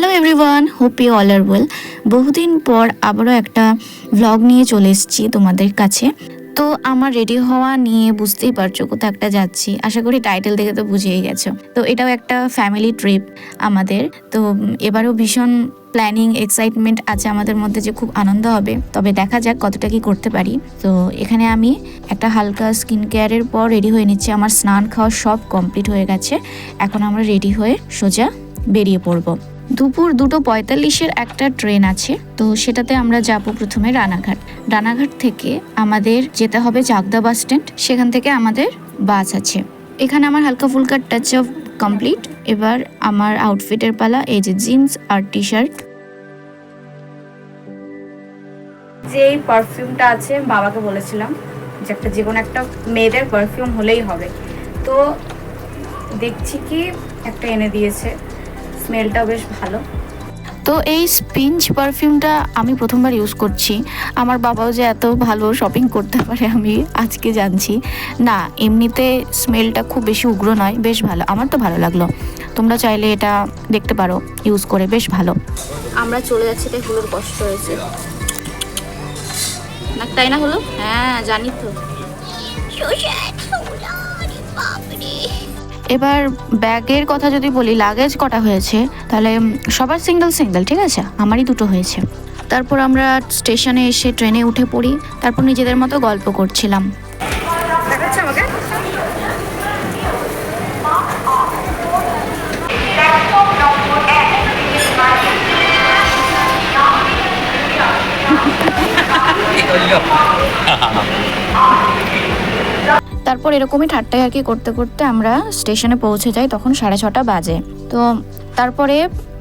Hello everyone hope you all are well বহুদিন পর আবারও একটা ভ্লগ নিয়ে চলে এসেছি তোমাদের কাছে। তো আমার রেডি হওয়া নিয়ে বুঝতেই পারছ কোথাও একটা যাচ্ছি। আশা করি টাইটেল দেখে তো বুঝেই গেছো। তো এটাও একটা ফ্যামিলি ট্রিপ আমাদের। তো এবারও ভীষণ প্ল্যানিং এক্সাইটমেন্ট আছে আমাদের মধ্যে যে খুব আনন্দ হবে। তবে দেখা যাক কতটা কি করতে পারি। তো এখানে আমি একটা হালকা স্কিন কেয়ারের পর রেডি হয়ে নিচ্ছি। আমার স্নান খাওয়া সব কমপ্লিট হয়ে গেছে। এখন আমরা রেডি হয়ে সোজা বেরিয়ে পড়ব। দুপুর দুটো পঁয়তাল্লিশের একটা ট্রেন আছে, তো সেটাতে আমরা যাব প্রথমে রানাঘাট। রানাঘাট থেকে আমাদের যেতে হবে চাকদা বাস স্ট্যান্ড, সেখান থেকে আমাদের বাস আছে। এখানে আমার হালকা ফুলকা টাচ অফ কমপ্লিট এবার আমার আউটফিটের পালা, এই যে জিন্স আর টি শার্ট যে পারফিউমটা আছে, বাবাকে বলেছিলাম যে একটা যে কোনো একটা মেয়েদের পারফিউম হলেই হবে। তো দেখছি কি একটা এনে দিয়েছে। স্মেলটাও বেশ ভালো। তো এই স্পিঞ্চ পারফিউমটা আমি প্রথমবার ইউজ করছি। আমার বাবাও যে এত ভালো শপিং করতে পারে আমি আজকে জানছি। না এমনিতে স্মেলটা খুব বেশি উগ্র নয় বেশ ভালো। আমার তো ভালো লাগল। তোমরা চাইলে এটা দেখতে পারো ইউজ করে বেশ ভালো। আমরা চলে যাচ্ছি তাই হুলোর কষ্ট হয়েছে। না তাই না হলো? হ্যাঁ জানি তো। এবার ব্যাগের কথা যদি বলি লাগেজ কটা হয়েছে? তাহলে সবার সিঙ্গেল সিঙ্গেল ঠিক আছে? আমারই দুটো হয়েছে। তারপর আমরা স্টেশনে এসে ট্রেনে উঠে পড়ি। তারপর নিজেদের মতো গল্প করছিলাম। তারপর এরকমই ঠাট্টাই আর কি করতে করতে আমরা স্টেশনে পৌঁছে যাই, তখন সাড়ে ছটা বাজে। তো তারপরে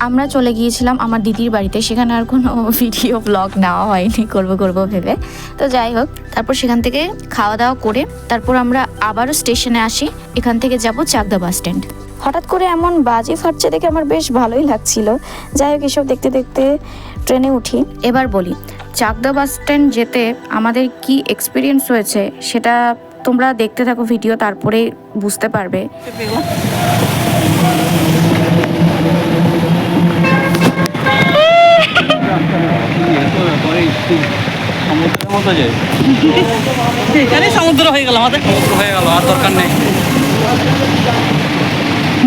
আমরা চলে গিয়েছিলাম আমার দিদির বাড়িতে, সেখানে আর কোনো ভিডিও ব্লগ নেওয়া হয়নি, করব করব ভেবে। তো যাই হোক, তারপর সেখান থেকে খাওয়া দাওয়া করে তারপর আমরা আবারও স্টেশনে আসি, এখান থেকে যাব চাকদা বাস স্ট্যান্ড। হঠাৎ করে এমন বাজে ফাটছে দেখে আমার বেশ ভালোই লাগছিল। যাই হোক, এসব দেখতে দেখতে ট্রেনে উঠি। এবার বলি, চাকদা বাস স্ট্যান্ড যেতে আমাদের কি এক্সপিরিয়েন্স হয়েছে সেটা তোমরা দেখতে থাকো ভিডিও তারপরে বুঝতে পারবে। সমুদ্রের মতো যায় এখানে সমুদ্র হয়ে গেল আমাদের। সমুদ্র হয়ে গেল আর দরকার নেই।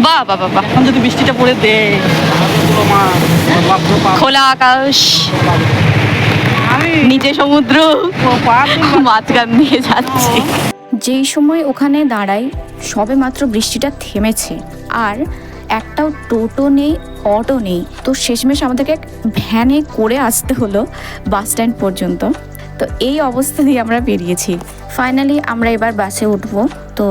বাহ বাহ বাহ বাহ। এখন যদি বৃষ্টিটা পড়ে দে। খোলা আকাশ। আমি নিচে সমুদ্র। পা মাঝখান দিয়ে যাচ্ছে। যেই সময় ওখানে দাঁড়াই, সবে মাত্র বৃষ্টিটা থেমেছে। আর একটাও টোটো নেই, অটো নেই। তো শেষমেশ আমাদেরকে এক ভ্যানে করে আসতে হলো বাস স্ট্যান্ড পর্যন্ত। তো এই অবস্থা দিয়ে আমরা বেরিয়েছি। ফাইনালি আমরা এবার বাসে উঠবো। তো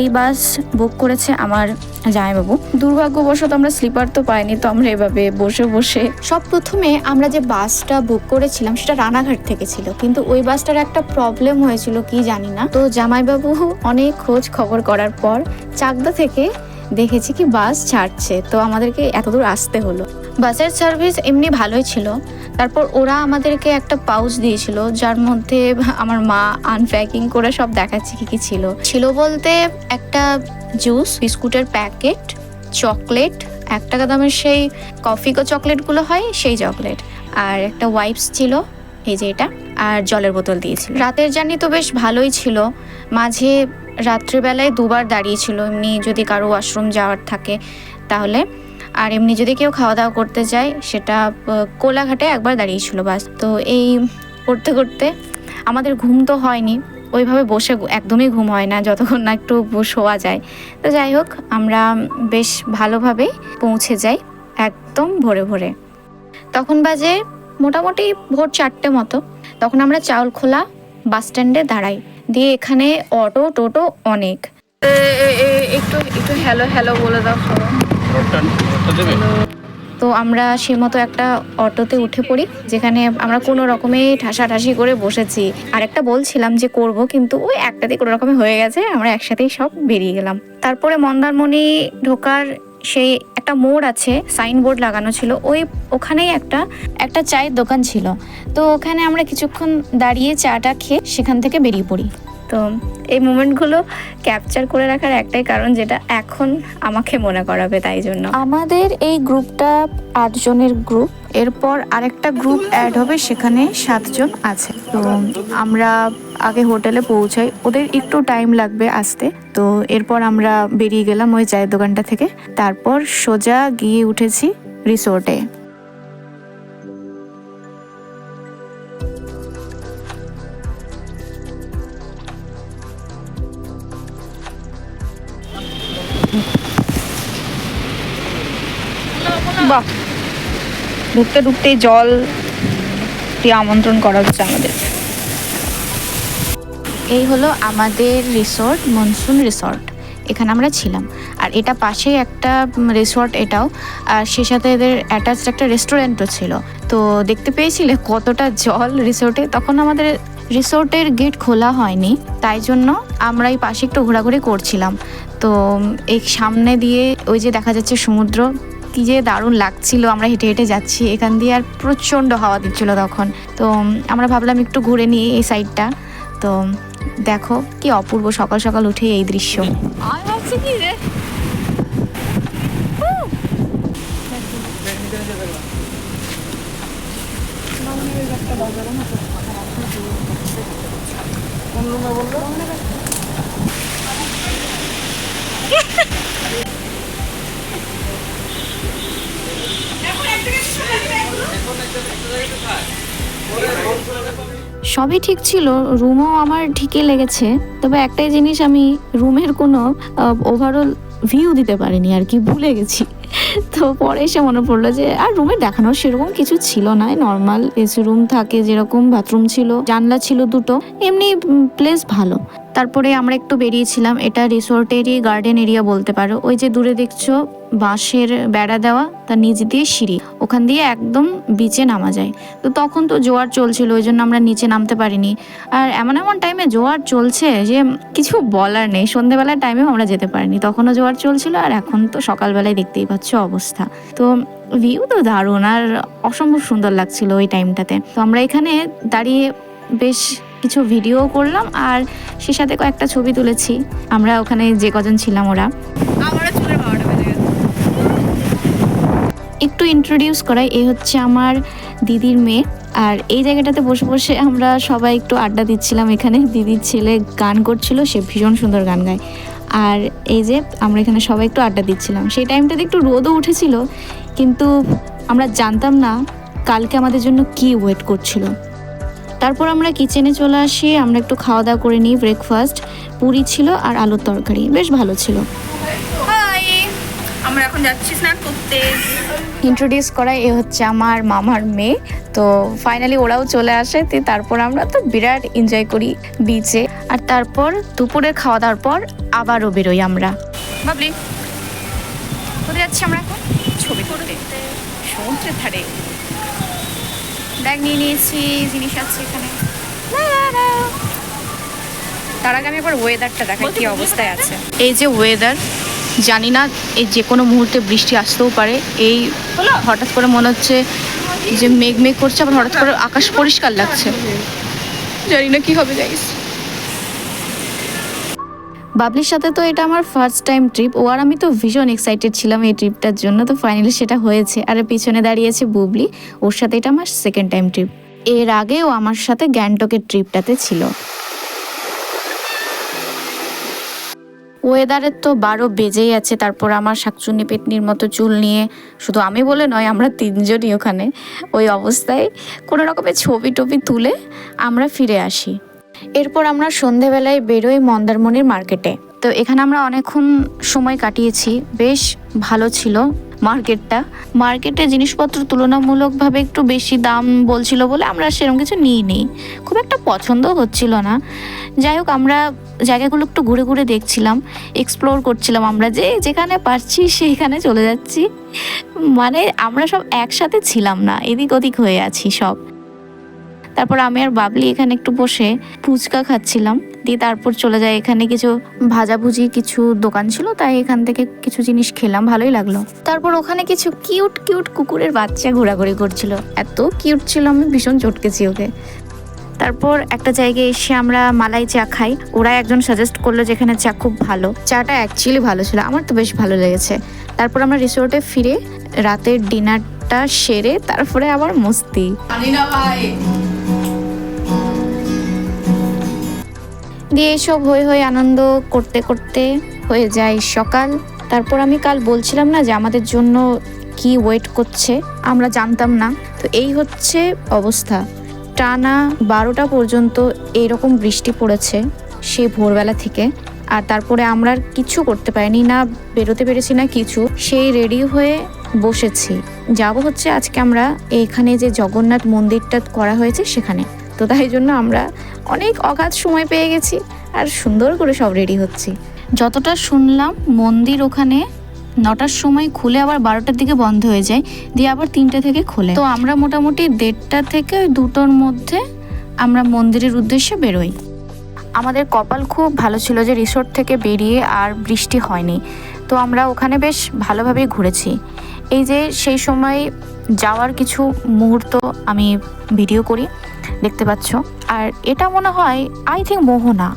এই বাস বুক করেছে আমার জামাইবাবু। দুর্ভাগ্যবশত আমরা স্লিপার তো পাইনি, তো আমরা এভাবে বসে বসে সব প্রথমে আমরা যে বাসটা বুক করেছিলাম, সেটা রানাঘাট থেকে ছিল। কিন্তু ওই বাসটার একটা প্রবলেম হয়েছিল, কি জানি না। তো জামাইবাবু অনেক খোঁজ খবর করার পর চাকদা থেকে দেখেছি কি বাস ছাড়ছে, তো আমাদেরকে এতদূর আসতে হলো। বাসের সার্ভিস এমনি ভালোই ছিল। তারপর ওরা আমাদেরকে একটা পাউচ দিয়েছিল, যার মধ্যে আমার মা আনপ্যাকিং করে সব দেখাচ্ছে কি কি ছিল। ছিল বলতে একটা জুস বিস্কুটের প্যাকেট চকলেট এক টাকা দামের সেই কফিকো চকলেটগুলো হয়, সেই চকলেট আর একটা ওয়াইপস ছিল, এই যে এটা, আর জলের বোতল দিয়েছিল। রাতের জার্নি তো বেশ ভালোই ছিল। মাঝে রাত্রিবেলায় দুবার দাঁড়িয়েছিল, এমনি যদি কারও ওয়াশরুম যাওয়ার থাকে তাহলে। আর এমনি যদি কেউ খাওয়া দাওয়া করতে যায়, সেটা কোলাঘাটে একবার দাঁড়িয়েছিল বাস। তো এই করতে করতে আমাদের ঘুম তো হয়নি, ওইভাবে বসে একদমই ঘুম হয় না, যতক্ষণ না একটু শোয়া যায়। তো যাই হোক, আমরা বেশ ভালোভাবে পৌঁছে যাই, একদম ভোরে ভোরে। তখন বাজে মোটামুটি ভোর চারটে মতো। তখন আমরা চাউল খোলা বাস স্ট্যান্ডে দাঁড়াই। দিয়ে এখানে অটো টোটো অনেক। একটু একটু হ্যালো হ্যালো বলে দাও। তো আমরা সে মতো একটা অটোতে উঠে পড়ি যেখানে আমরা কোনো রকমে ঠাসাঠাসি করে বসেছি। আর একটা বলছিলাম যে করব কিন্তু ওই একটাতে কোনো রকমে হয়ে গেছে আমরা একসাথেই সব বেরিয়ে গেলাম। তারপরে মন্দারমণি ঢোকার সেই একটা মোড় আছে সাইনবোর্ড লাগানো ছিল। ওই ওখানেই একটা একটা চায়ের দোকান ছিল। তো ওখানে আমরা কিছুক্ষণ দাঁড়িয়ে চাটা খেয়ে সেখান থেকে বেরিয়ে পড়ি। তো এই মোমেন্টগুলো ক্যাপচার করে রাখার একটাই কারণ যেটা এখন আমাকে মনে করাবে তাই জন্য। আমাদের এই গ্রুপটা আটজনের গ্রুপ, এরপর আরেকটা গ্রুপ অ্যাড হবে, সেখানে সাতজন আছে। তো আমরা আগে হোটেলে পৌঁছাই, ওদের একটু টাইম লাগবে আসতে। তো এরপর আমরা বেরিয়ে গেলাম ওই চায়ের দোকানটা থেকে। তারপর সোজা গিয়ে উঠেছি রিসোর্টে। বাহ ঢুকতে ঢুকতেই জল দিয়ে আমন্ত্রণ করা হচ্ছে আমাদের। এই হলো আমাদের রিসর্ট মনসুন রিসর্ট এখানে আমরা ছিলাম। আর এটা পাশেই একটা রিসর্ট এটাও। আর সে সাথে এদের অ্যাটাচড একটা রেস্টুরেন্টও ছিল। তো দেখতে পেয়েছিলে কতটা জল রিসোর্টে তখন আমাদের রিসোর্টের গেট খোলা হয়নি। তাই জন্য আমরা এই পাশে একটু ঘোরাঘুরি করছিলাম। তো এই সামনে দিয়ে ওই যে দেখা যাচ্ছে সমুদ্র কি যে দারুণ লাগছিল। আমরা হেঁটে হেঁটে যাচ্ছি। এখান দিয়ে আর প্রচণ্ড হাওয়া দিচ্ছিল তখন। তো আমরা ভাবলাম একটু ঘুরে নিই এই সাইডটা তো দেখো কি অপূর্ব সকাল সকাল উঠে এই দৃশ্য। আমি ভাবছি কি রে সবই ঠিক ছিল রুমও আমার ঠিকই লেগেছে। তবে একটাই জিনিস আমি রুমের কোনো ওভারঅল ভিউ দিতে পারিনি, আর কি ভুলে গেছি। তো পরে এসে মনে পড়ল যে, আর রুমে দেখানোর সেরকম কিছু ছিল না। নর্মাল এসি রুম থাকে, যেরকম বাথরুম ছিল, জানলা ছিল দুটো, এমনি প্লেস ভালো। তারপরে আমরা একটু বেরিয়েছিলাম, এটা রিসোর্টেরই গার্ডেন এরিয়া বলতে পারো। ওই যে দূরে দেখছ, বাঁশের বেড়া দেওয়া তার নিচ দিয়ে সিঁড়ি। ওখান দিয়ে একদম বিচে নামা যায়। তো তখন তো জোয়ার চলছিল, ওই জন্য আমরা নিচে নামতে পারিনি। আর এমন এমন টাইমে জোয়ার চলছে যে, কিছু বলার নেই। সন্ধেবেলার টাইমেও আমরা যেতে পারিনি। তখনও জোয়ার চলছিল, আর এখন তো সকালবেলায় দেখতেই পাচ্ছ। অবস্থা। তো ভিউ তো দারুণ আর অসম্ভব সুন্দর লাগছিল ওই টাইমটাতে তো আমরা এখানে দাঁড়িয়ে বেশ কিছু ভিডিও করলাম আর সে সাথে কয়েকটা ছবি তুলেছি। আমরা ওখানে যে কজন ছিলাম ওরা। একটু ইন্ট্রোডিউস করাই এই হচ্ছে আমার দিদির মেয়ে। আর এই জায়গাটাতে বসে বসে আমরা সবাই একটু আড্ডা দিচ্ছিলাম। এখানে দিদির ছেলে গান করছিল সে ভীষণ সুন্দর গান গায়। আর এই যে আমরা এখানে সবাই একটু আড্ডা দিচ্ছিলাম। সেই টাইমটাতে একটু রোদও উঠেছিল কিন্তু আমরা জানতাম না কালকে আমাদের জন্য কি ওয়েট করছিল। তারপর আমরা কিচেনে চলে আসি আমরা একটু খাওয়া দাওয়া করে নিই ব্রেকফাস্ট পুরি ছিল আর আলুর তরকারি বেশ ভালো ছিল। হাই আমরা এখন যাচ্ছি স্নান করতে। ইন্ট্রোডিউস করা এ হচ্ছে আমার মামার মেয়ে। তো ফাইনালি ওরাও চলে আসে তো তারপর আমরা তো বিরাট এনজয় করি বিচে আর তারপর দুপুরের খাওয়া দাওয়ার পর আবারও বেরোই আমরা। ভাবলি কোথায় যাচ্ছি আমরা এখন? ছবি করতে সমুদ্রের ধারে। ব্যাগ নিয়ে নিয়েছি জিনিস আছে এখানে। তার আগে আমি একবার ওয়েদারটা দেখাই কি অবস্থায় আছে। এই যে ওয়েদার জানি না এই যে কোনো মুহূর্তে বৃষ্টি আসতেও পারে। এই হঠাৎ করে মনে হচ্ছে যে মেঘ মেঘ করছে আবার হঠাৎ করে আকাশ পরিষ্কার লাগছে। জানি না কি হবে গাইস বাবলির সাথে তো এটা আমার ফার্স্ট টাইম ট্রিপ ও আর আমি তো ভীষণ এক্সাইটেড ছিলাম এই ট্রিপটার জন্য। তো ফাইনালি সেটা হয়েছে। আর পিছনে দাঁড়িয়েছে বুবলি। ওর সাথে এটা আমার সেকেন্ড টাইম ট্রিপ এর আগে ও আমার সাথে গ্যাংটকের ট্রিপটাতে ছিল। ওয়েদারের তো বারো বেজেই আছে। তারপর আমার শাকচুন্নি পেটনির মতো চুল নিয়ে, শুধু আমি বলে নয়, আমরা তিনজনই ওখানে। ওই অবস্থায় কোনো রকমের ছবি টবি তুলে আমরা ফিরে আসি। এরপর আমরা সন্ধেবেলায় বেরোই মন্দারমণির মার্কেটে। তো এখানে আমরা অনেকক্ষণ সময় কাটিয়েছি। বেশ ভালো ছিল মার্কেটটা। মার্কেটে জিনিসপত্র তুলনামূলকভাবে একটু বেশি দাম বলছিল বলে আমরা সেরকম কিছু নিই নি খুব একটা পছন্দ হচ্ছিল না। যাই হোক, আমরা জায়গাগুলো একটু ঘুরে ঘুরে দেখছিলাম এক্সপ্লোর করছিলাম আমরা যে যেখানে পারছি সেইখানে চলে যাচ্ছি। মানে আমরা সব একসাথে ছিলাম না, এদিক ওদিক হয়ে আছি সব। তারপর আমি আর বাবলি এখানে একটু বসে ফুচকা খাচ্ছিলাম। দিয়ে তারপর চলে যায় এখানে কিছু ভাজাভুজি, কিছু দোকান ছিল, তাই এখান থেকে কিছু জিনিস খেলাম, ভালোই লাগল। তারপর ওখানে কিছু কিউট কিউট কুকুরের বাচ্চা ঘোরাঘুরি করছিল। এত কিউট ছিল, আমি ভীষণ চটকেছি ওকে। তারপর একটা জায়গায় এসে আমরা মালাই চা খাই। ওরা একজন সাজেস্ট করল যেখানে চা খুব ভালো। চাটা অ্যাকচুয়ালি ভালো ছিল, আমার তো বেশ ভালো লেগেছে। তারপর আমরা রিসোর্টে ফিরে, রাতের ডিনারটা সেরে, তারপরে আবার মস্তি। দিয়ে এসব হয়ে হয়ে আনন্দ করতে করতে হয়ে যায় সকাল। তারপর আমি কাল বলছিলাম না যে আমাদের জন্য কি ওয়েট করছে, আমরা জানতাম না। তো এই হচ্ছে অবস্থা। টানা বারোটা পর্যন্ত এইরকম বৃষ্টি পড়েছে সে ভোরবেলা থেকে। আর তারপরে আমরা আর কিছু করতে পারিনি, না বেরোতে পেরেছি না কিছু। সেই রেডি হয়ে বসেছি। যাব হচ্ছে আজকে আমরা এইখানে যে জগন্নাথ মন্দিরটা করা হয়েছে সেখানে। তো তাই জন্য আমরা অনেক অগাধ সময় পেয়ে গেছি আর সুন্দর করে সব রেডি হচ্ছি। যতটা শুনলাম, মন্দির ওখানে নটার সময় খুলে আবার বারোটার দিকে বন্ধ হয়ে যায়, দিয়ে আবার তিনটে থেকে খোলে। তো আমরা মোটামুটি দেড়টা থেকে ওই দুটোর মধ্যে আমরা মন্দিরের উদ্দেশ্যে বেরোই। আমাদের কপাল খুব ভালো ছিল যে রিসোর্ট থেকে বেরিয়ে আর বৃষ্টি হয়নি। তো আমরা ওখানে বেশ ভালোভাবেই ঘুরেছি। এই যে সেই সময় যাওয়ার কিছু মুহূর্ত আমি ভিডিও করি দেখতে পাচ্ছ। আর এটা মনে হয় আই থিঙ্ক মোহনা।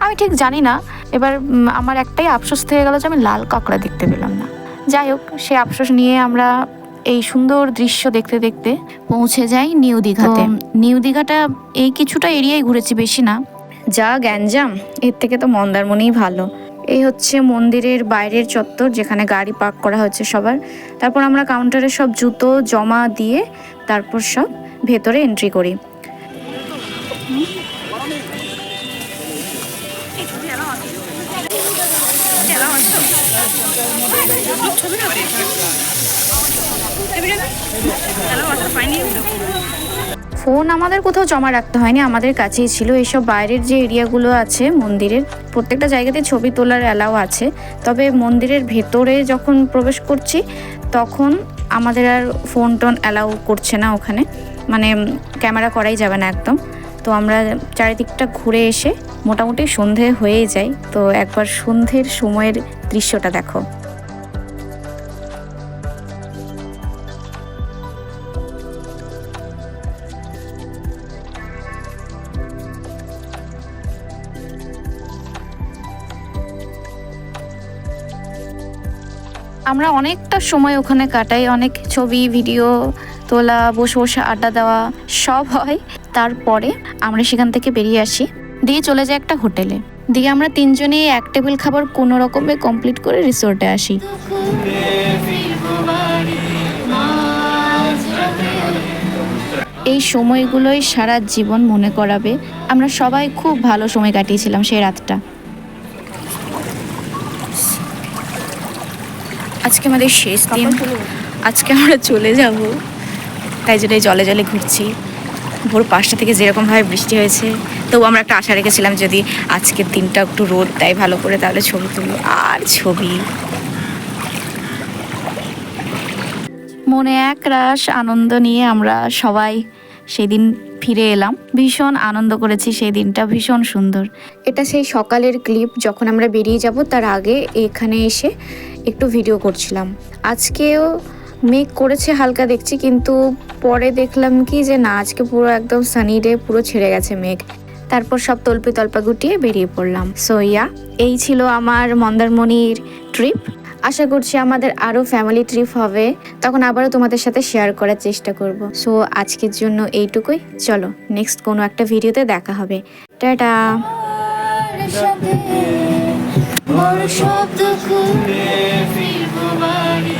আমি ঠিক জানি না। এবার আমার একটাই আফসোস থেকে গেল যে আমি লাল কাঁকড়া দেখতে পেলাম না। যাই হোক সে আফসোস নিয়ে আমরা এই সুন্দর দৃশ্য দেখতে দেখতে পৌঁছে যাই নিউ দীঘাতে। নিউ দীঘাটা এই কিছুটা এরিয়ায় ঘুরেছি বেশি না। যা গ্যাঞ্জাম এর থেকে তো মন্দারমণিই ভালো। এই হচ্ছে মন্দিরের বাইরের চত্বর, যেখানে গাড়ি পার্ক করা হয়েছে সবার। তারপর আমরা কাউন্টারে সব জুতো জমা দিয়ে তারপর সব ভেতরে এন্ট্রি করি। ফোন আমাদের কোথাও জমা রাখতে হয়নি, আমাদের কাছেই ছিল। এইসব বাইরের যে এরিয়াগুলো আছে, মন্দিরের, প্রত্যেকটা জায়গাতে ছবি তোলার অ্যালাও আছে। তবে মন্দিরের ভেতরে যখন প্রবেশ করছি, তখন আমাদের আর ফোন টোন অ্যালাউ করছে না ওখানে। মানে ক্যামেরা করাই যাবে না একদম। তো আমরা চারিদিকটা ঘুরে এসে মোটামুটি সন্ধে হয়েই যাই তো একবার সন্ধ্যের সময়ের দৃশ্যটা দেখো। আমরা অনেকটা সময় ওখানে কাটাই, অনেক ছবি, ভিডিও তোলা, বসে বসে আড্ডা দেওয়া সব হয়। তারপরে আমরা সেখান থেকে বেরিয়ে আসি, দিয়ে চলে যাই একটা হোটেলে। দিয়ে আমরা তিনজনেই এক টেবিল খাবার কোনো রকমে কমপ্লিট করে রিসোর্টে আসি। এই সময়গুলোই সারা জীবন মনে করাবে। আমরা সবাই খুব ভালো সময় কাটিয়েছিলাম সেই রাতটা। আজকে আমাদের শেষ দিন। আজকে আমরা চলে যাব। তাই জন্য জলে জলে ঘুরছি। ভোর পাঁচটা থেকে যেরকমভাবে বৃষ্টি হয়েছে তবু আমরা একটা আশা রেখেছিলাম যদি আজকের দিনটা একটু রোদ দেয় ভালো করে তাহলে ছবি তুলবো আর ছবি। মনে এক রাস আনন্দ নিয়ে আমরা সবাই সেদিন ফিরে এলাম। ভীষণ আনন্দ করেছি সেই দিনটা ভীষণ সুন্দর। এটা সেই সকালের ক্লিপ যখন আমরা বেরিয়ে যাব তার আগে এখানে এসে একটু ভিডিও করছিলাম। আজকেও মেঘ করেছে হালকা দেখছি, কিন্তু পরে দেখলাম কি যে না, আজকে পুরো একদম সানি ডে পুরো ছেড়ে গেছে মেঘ। তারপর সব তল্পি তল্পা গুটিয়ে বেরিয়ে পড়লাম। সো ইয়া এই ছিল আমার মন্দারমণির ট্রিপ আশা করছি আমাদের আরও ফ্যামিলি ট্রিপ হবে। তখন আবারও তোমাদের সাথে শেয়ার করার চেষ্টা করব। সো আজকের জন্য এইটুকুই। চলো নেক্সট কোনো একটা ভিডিওতে দেখা হবে। টাটা! বড় শব্দ করে ফিরবো বাড়ি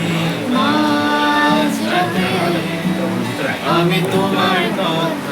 আমি তোমার কথা